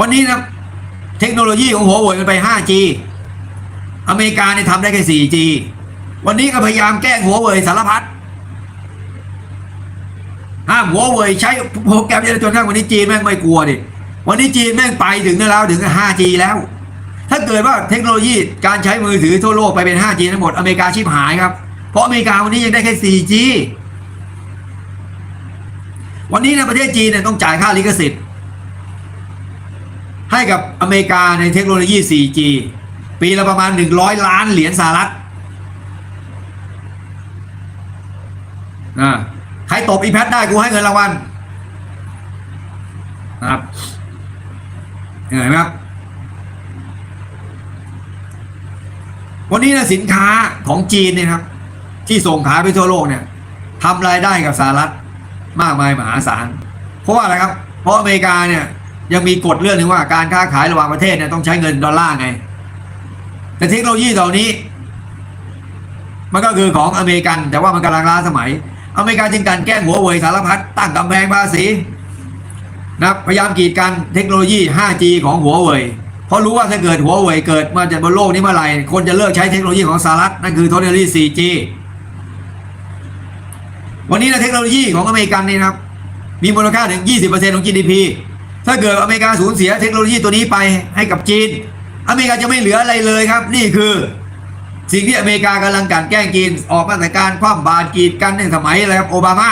วันนี้นะเทคโนโลยีของหัวเว่ยมันไป 5G อเมริกาเนี่ยทำได้แค่ 4G วันนี้ก็พยายามแกล้งหัวเว่ยสารพัดห้ามหัวเว่ยใช้โปรแกรมยอะจนกระทั่งวันนี้จีนแม่งไม่กลัวดิวันนี้จีนแม่งไปถึงแล้วถึง 5G แล้ว ถ้าเกิดว่าเทคโนโลยีการใช้มือถือทั่วโลกไปเป็น 5G ทั้งหมดอเมริกาชิบหายครับ เพราะอเมริกาวันนี้ยังได้แค่ 4G วันนี้ในประเทศจีนเนี่ยต้องจ่ายค่าลิขสิทธิ์ ให้กับอเมริกาในเทคโนโลยี 4G ปีละประมาณ 100 ล้านเหรียญสหรัฐใครตบอีแพทได้กูให้เงินรางวัลนะครับเห็นไหมครับ วันนี้นะสินค้าของจีนเนี่ยครับ ที่ส่งขายไปทั่วโลกเนี่ยทำรายได้กับสหรัฐมากมายมหาศาล เพราะว่าอะไรครับ เพราะอเมริกาเนี่ย ยังมีกฎเรื่องหนึงว่าการค้าขายระหว่างประเทศเนี่ยต้องใช้เงินดอลลาร์ไง แต่เทคโนโลยีเหล่านี้ มันก็คือของอเมริกัน แต่ว่ามันกำลังล้าสมัย อเมริกาจึงการแกล้งหัวเว่ยสารพัดตั้งกำแพงภาษีนะพยายามกีดกันเทคโนโลยี 5G ของหัวเว่ยเพราะรู้ว่าถ้าเกิดหัวเว่ยเกิดมาจากบนโลกนี้เมื่อไหร่คนจะเลิกใช้เทคโนโลยีของสหรัฐนั่นคือเทคโนโลยี 4G วันนี้นะเทคโนโลยีของอเมริกันนี่นะครับ มีมูลค่าถึง 20%ของ GDP ถ้าเกิดอเมริกาสูญเสียเทคโนโลยีตัวนี้ไปให้กับจีน อเมริกาจะไม่เหลืออะไรเลยครับ นี่คือ สิ่งที่อเมริกากำลังกลันแกล้งจีนออกมาตรการคว่ำบาตรกีดกันในสมัยอะไรครับโอบามา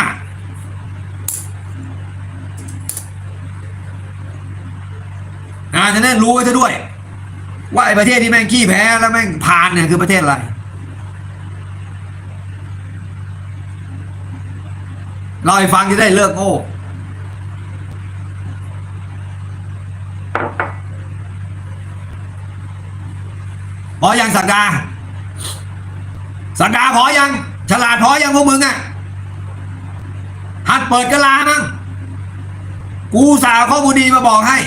อ่าฉะนั้นรู้ไว้ซะด้วย ว่าไอ้ประเทศที่แม่งขี้แพ้แล้วแม่งผ่านเนี่ยคือประเทศอะไร เราให้ฟังจะได้เลิกโง่พอยัง สักดาสักดาพอยัง ฉลาดพอยังพวกมึงอะหัดเปิดกะลามั้งกูสาวข้อมูลดีมาบอกให้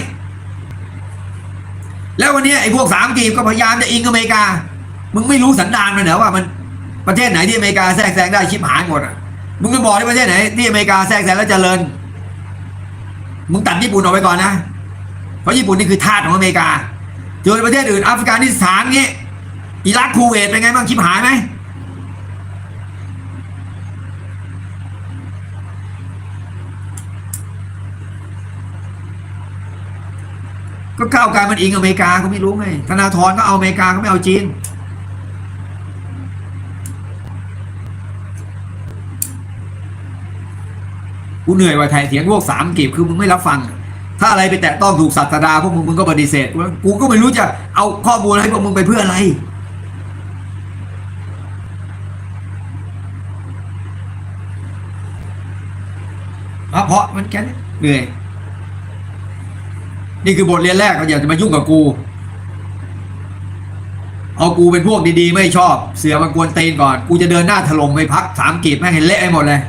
แล้ววันนี้ไอ้พวกสามกีบก็พยายามจะอิงอเมริกา มึงไม่รู้สันดานมันเหรอว่ามันประเทศไหนที่อเมริกาแทรกแซงได้ชิบหายหมดอะมึงก็บอกที่ประเทศไหนที่อเมริกาแทรกแซงแล้วเจริญ มึงตัดญี่ปุ่นออกไปก่อนนะ เพราะญี่ปุ่นนี่คือทาสของอเมริกา เจอประเทศอื่นอัฟกานิสถานงี้ อิรักคูเวตเป็นไงบ้างชิบหายไหมก็ก้าวไกลมันอิงอเมริกาก็ไม่รู้ไงธนาธรก็เอาอเมริกาก็ไม่เอาจีน กูเหนื่อยว่าไทยเถียงพวกสามกีบคือมึงไม่รับฟัง ถ้าอะไรไปแตะต้องถูกศาสดาพวกมึงมึงก็ปฏิเสธกูก็ไม่รู้จะเอาข้อมูลให้พวกมึงไปเพื่ออะไร อะเพราะมันแค่นี้เหนื่อยนี่คือบทเรียนแรกก็อย่าจะมายุ่งกับกู เอากูเป็นพวกดีๆ ไม่ชอบ เสือมากวนเตนก่อน กูจะเดินหน้าถล่มไปพักสามกีบแม่งเห็นเละไอ้หมดเลย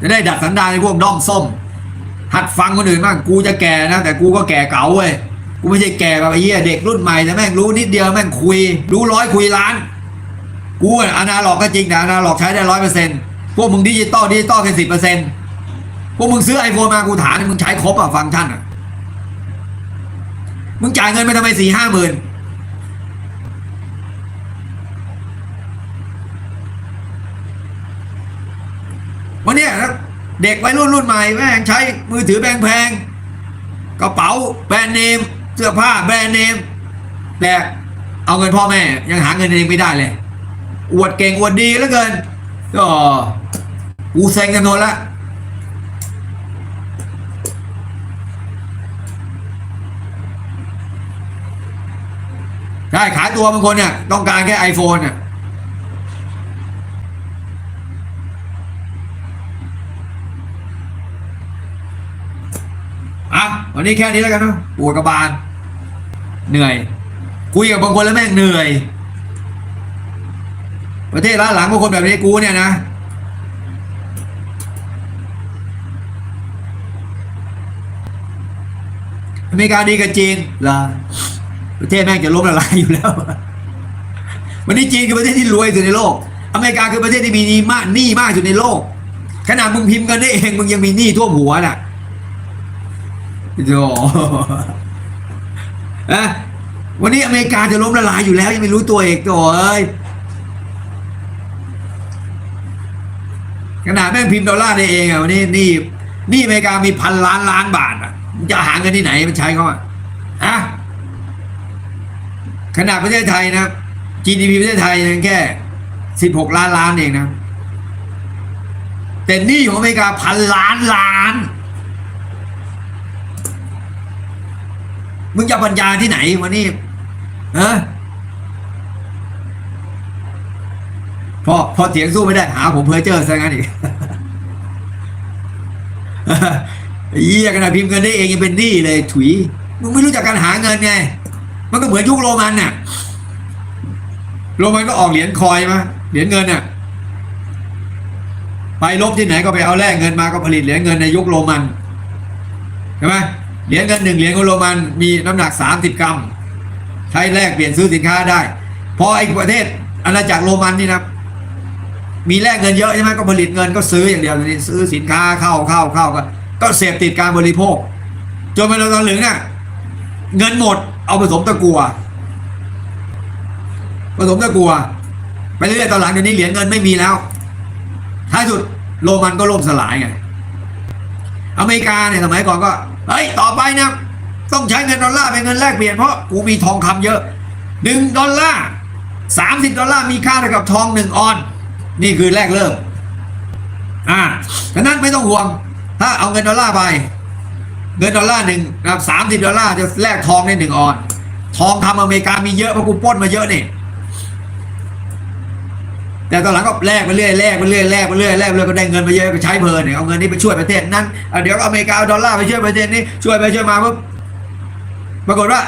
จะได้ดัดสันดานในพวกด้อมส้ม หัดฟังคนอื่นบ้างกูจะแก่นะ แต่กูก็แก่เก๋าเว้ย กูไม่ใช่แก่แบบไอ้เหี้ยเด็กรุ่นใหม่แต่แม่งรู้นิดเดียวแม่งคุย รู้ร้อยคุยล้าน กูอะอนาล็อกก็จริงแต่อนาล็อกใช้ได้ร้อยเปอร์เซ็นต์พวกมึงดิจิตอลดิจิตอลแค่สิบเปอร์เซ็นต์พวกมึงซื้อไอโฟนมากูถามมึงใช้ครบอะฟังก์ชันอะมึงจ่ายเงินไปทำไมสี่ห้าหมื่นวันนี้เด็กวัยรุ่นรุ่นใหม่แม่งใช้มือถือแพงๆกระเป๋าแบรนด์เนม เสื้อผ้าแบรนด์เนมแต่เอาเงินพ่อแม่ยังหาเงินเองไม่ได้เลย อวดเก่งอวดดีเหลือเกิน ก็กูเซ็งกันหมดละใช่ขายตัวบางคนเนี่ย ต้องการแค่ไอโฟนเนี่ยอะวันนี้แค่นี้แล้วกันเนะปวดกระบาล เหนื่อย คุยกับบางคนแล้วแม่งเหนื่อย ประเทศล้าหลังพวกคนแบบนี้กูเนี่ยนะอเมริกาดีกับจีนเหรอประเทศแม่งจะล้มละลายอยู่แล้ว วันนี้จีนคือประเทศที่รวยสุดในโลก อเมริกาคือประเทศที่มีหนี้มากหนี้มากสุดในโลก ขนาดมึงพิมพ์กันได้เองมึงยังมีหนี้ท่วมหัวน่ะโธ่อะวันนี้อเมริกาจะล้มละลายอยู่แล้วยังไม่รู้ตัวเองโถ่เอ้ย ขนาดแม่งพิมพ์ดอลลาร์ได้เองอะวันนี้นี่นี่อเมริกามีพันล้านล้านบาทอะจะหาเงินที่ไหนมันใช้เขาอะอะขนาดประเทศไทยนะ GDP ประเทศไทยยังแค่สิบหกล้านล้านเองนะ แต่นี่ของอเมริกาพันล้านล้าน มึงจะปัญญาที่ไหนวันนี้ฮะ พอพอเถียงสู้ไม่ได้หาผมเพอเจอร์ซะงั้นอีกเหี้ยขนาดพิมพ์เงินได้เองยังเป็นหนี้เลย ถุยมึงไม่รู้จักการหาเงินไง มันก็เหมือนยุคโรมันน่ะ โรมันก็ออกเหรียญคอยมาเหรียญเงินน่ะ ไปลบที่ไหนก็ไปเอาแลกเงินมาก็ผลิตเหรียญเงินในยุคโรมันใช่ไหมเหรียญเงินหนึ่งเหรียญของโรมันมีน้ำหนักสามสิบกรัม ใช้แลกเปลี่ยนซื้อสินค้าได้ พอไอ้ประเทศอาณาจักรโรมันนี่นะ มีแลกเงินเยอะใช่ไหมก็ผลิตเงินก็ซื้ออย่างเดียวนี่ซื้อสินค้าเข้าเข้าเข้าก็ก็เสพติดการบริโภคจนมาตอนหลังเนี่ยเงินหมดเอาผสมตะกัวผสมตะกัวไปเรื่อยๆตอนหลังเดี๋ยวนี้เหรียญเงินไม่มีแล้วท้ายสุดโรมันก็ล่มสลายไงอเมริกาเนี่ยสมัยก่อนก็เฮ้ยต่อไปนะต้องใช้เงินดอลลาร์เป็นเงินแลกเปลี่ยนเพราะกูมีทองคำเยอะหนึ่งดอลลาร์สามสิบดอลลาร์มีค่าเท่ากับทองหนึ่งออน นี่คือแรกเริ่ม อ่าฉะนั้นไม่ต้องห่วง ถ้าเอาเงินดอลลาร์ไป เงินดอลลาร์หนึ่งนะครับสามสิบดอลลาร์จะแลกทองได้หนึ่งออน ทองคำอเมริกามีเยอะเพราะกูปล้นมาเยอะนี่ แต่ตอนหลังก็แลกไปเรื่อยแลกไปเรื่อยแลกไปเรื่อยแลกไปเรื่อยก็ได้เงินมาเยอะก็ใช้เพลินเนี่ยเอาเงินนี้ไปช่วยประเทศนั้น เดี๋ยวอเมริกาเอาดอลลาร์ไปช่วยประเทศนี้ช่วยไปช่วยมาปุ๊บปรากฏว่า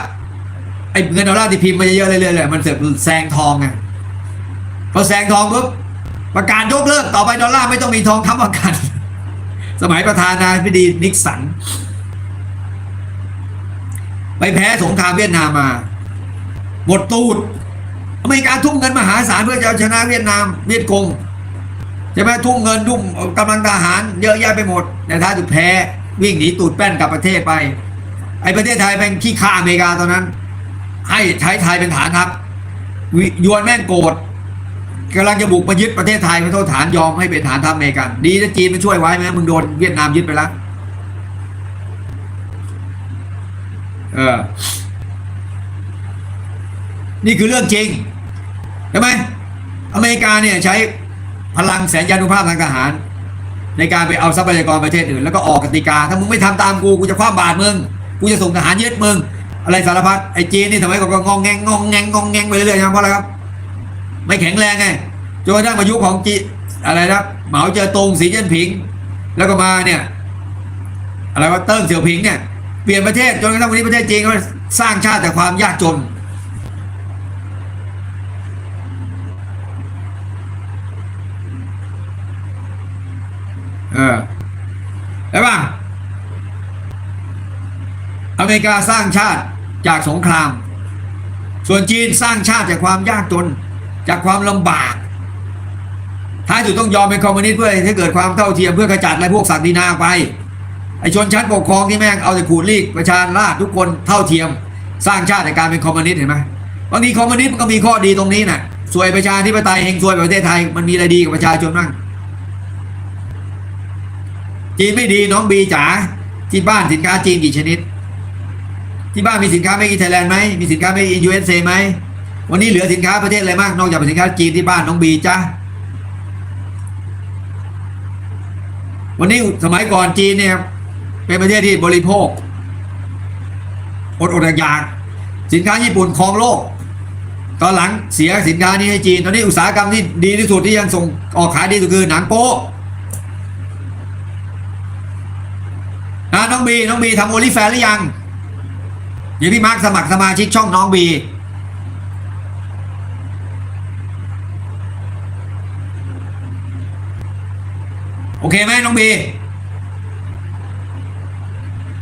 ไอ้เงินดอลลาร์ที่พิมพ์มาเยอะๆเรื่อยๆเลยมันเสือกแซงทองไงพอแซงทองปุ๊บ ประกาศยกเลิกต่อไปดอลลาร์ไม่ต้องมีทองค้ำประกัน สมัยประธานาธิบดีนิกสัน ไปแพ้สงครามเวียดนามมา หมดตูดอเมริกาทุ่มเงินมหาศาลเพื่อจะชนะเวียดนามเวียดกงใช่ไหมทุ่มเงินทุ่มกำลังทหาร เยอะแยะไปหมดแต่ท้ายสุดแพ้วิ่งหนีตูดแป้นกลับประเทศไป ไอ้ประเทศไทยเป็นขี้ข้าอเมริกาตอนนั้น ให้ใช้ไทยเป็นฐานทัพยวนแม่งโกรธ กำลังจะบุกมายึดประเทศไทยเป็นโทษฐานยอมให้เป็นฐานทัพอเมริกัน ดีนะจีนมันช่วยไว้ไหมมึงโดนเวียดนามยึดไปแล้วเออ นี่คือเรื่องจริงใช่ไหมอเมริกาเนี่ยใช้พลังแสนยานุภาพทางทหาร ในการไปเอาทรัพยากรประเทศอื่น แล้วก็ออกกติกา ถ้ามึงไม่ทำตามกูกูจะคว้าบาดมึงกูจะส่งทหารยึดมึงอะไรสารพัดไอ้จีนนี่ทำไมก็งองแงงงองแงงงองแงงไปเรื่อยๆใช่ไหมเพราะอะไรครับ ไม่แข็งแรงไงจนกระทั่งมายุคของจีอะไรนะเหมาเจอตงสีเจิ้นผิง แล้วก็มาเนี่ย อะไรว่าเติ้งเสี่ยวผิงเนี่ยเปลี่ยนประเทศจนกระทั่งวันนี้ประเทศจีนก็สร้างชาติแต่ความยากจน เออได้ป่ะอเมริกาสร้างชาติจากสงคราม ส่วนจีนสร้างชาติจากความยากจน จากความลำบาก ท้ายสุดต้องยอมเป็นคอมมิวนิสต์เพื่อให้เกิดความเท่าเทียมเพื่อกระจัดอะไรพวกศักดินาไป ไอชนชั้นปกครองที่แม่งเอาแต่ขูดรีดประชาราษฎร์ทุกคนเท่าเทียม สร้างชาติในการเป็นคอมมิวนิสต์เห็นไหมบางทีคอมมิวนิสต์มันก็มีข้อดีตรงนี้น่ะสวยประชาธิปไตยเฮงซวยประเทศไทยมันมีอะไรดีกับประชาชนบ้างจีนไม่ดีน้องบีจ๋าที่บ้านสินค้าจีนกี่ชนิด ที่บ้านมีสินค้าไม่อินไทยแลนด์ไหมมีสินค้าไม่อินยูเอสเอไหม วันนี้เหลือสินค้าประเทศอะไรมากนอกจากเป็นสินค้าจีนที่บ้านน้องบีจ้าวันนี้สมัยก่อนจีนเนี่ยเป็นประเทศที่บริโภคอดอดอยากสินค้าญี่ปุ่นครองโลก ตอนหลังเสียสินค้านี้ให้จีน ตอนนี้อุตสาหกรรมที่ดีที่สุดที่ยังส่งออกขายดีสุดคือหนังโป๊นะน้องบีน้องบีทำโอลิแฟนหรือยังเดี๋ยวพี่มาร์คสมัครสมาชิกช่องน้องบี โอเคไหมน้องบี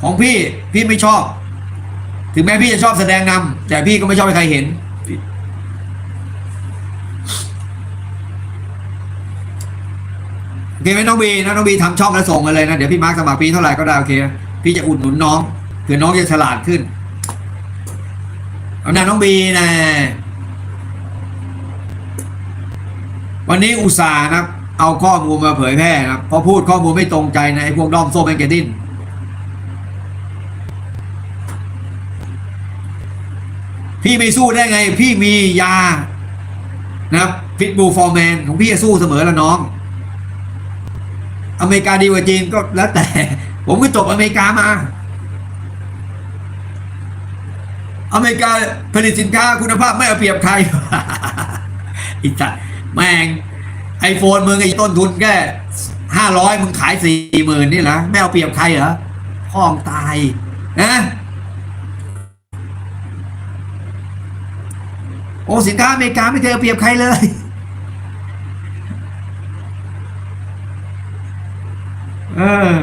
ของพี่พี่ไม่ชอบ ถึงแม้พี่จะชอบแสดงนำแต่พี่ก็ไม่ชอบให้ใครเห็น โอเคไหมน้องบีนะน้องบีทำช่องแล้วส่งมาเลยนะ เดี๋ยวพี่มาร์คสมัครปีเท่าไหร่ก็ได้โอเค พี่จะอุดหนุนน้องเผื่อน้องจะฉลาดขึ้นเอานะน้องบีนะ วันนี้อุตส่าห์นะครับ เอาข้อมูลมาเผยแพร่ครับเพราะพูดข้อมูลไม่ตรงใจในะไอ้พวกด้อมโซ่แมงเกดินพี่ไม่สู้ได้ไง พี่มียานะครับฟิตบูฟอร์แมนของพี่จะสู้เสมอล้วน้อง อเมริกาดีกว่าจีนก็แล้วแต่ ผมก็จบอเมริกามา อเมริกาผลิตสินค้าคุณภาพไม่เอาเปรียบใครอีกจัดแม่ง ไอโฟนมึงไอต้นทุนแค่ห้าร้อยมึงขายสี่หมื่นนี่เหรอไม่เอาเปรียบใครเหรอพ้องตายนะโอ้สินค้าอเมริกาไม่เคยเอาเปรียบใครเลย เออ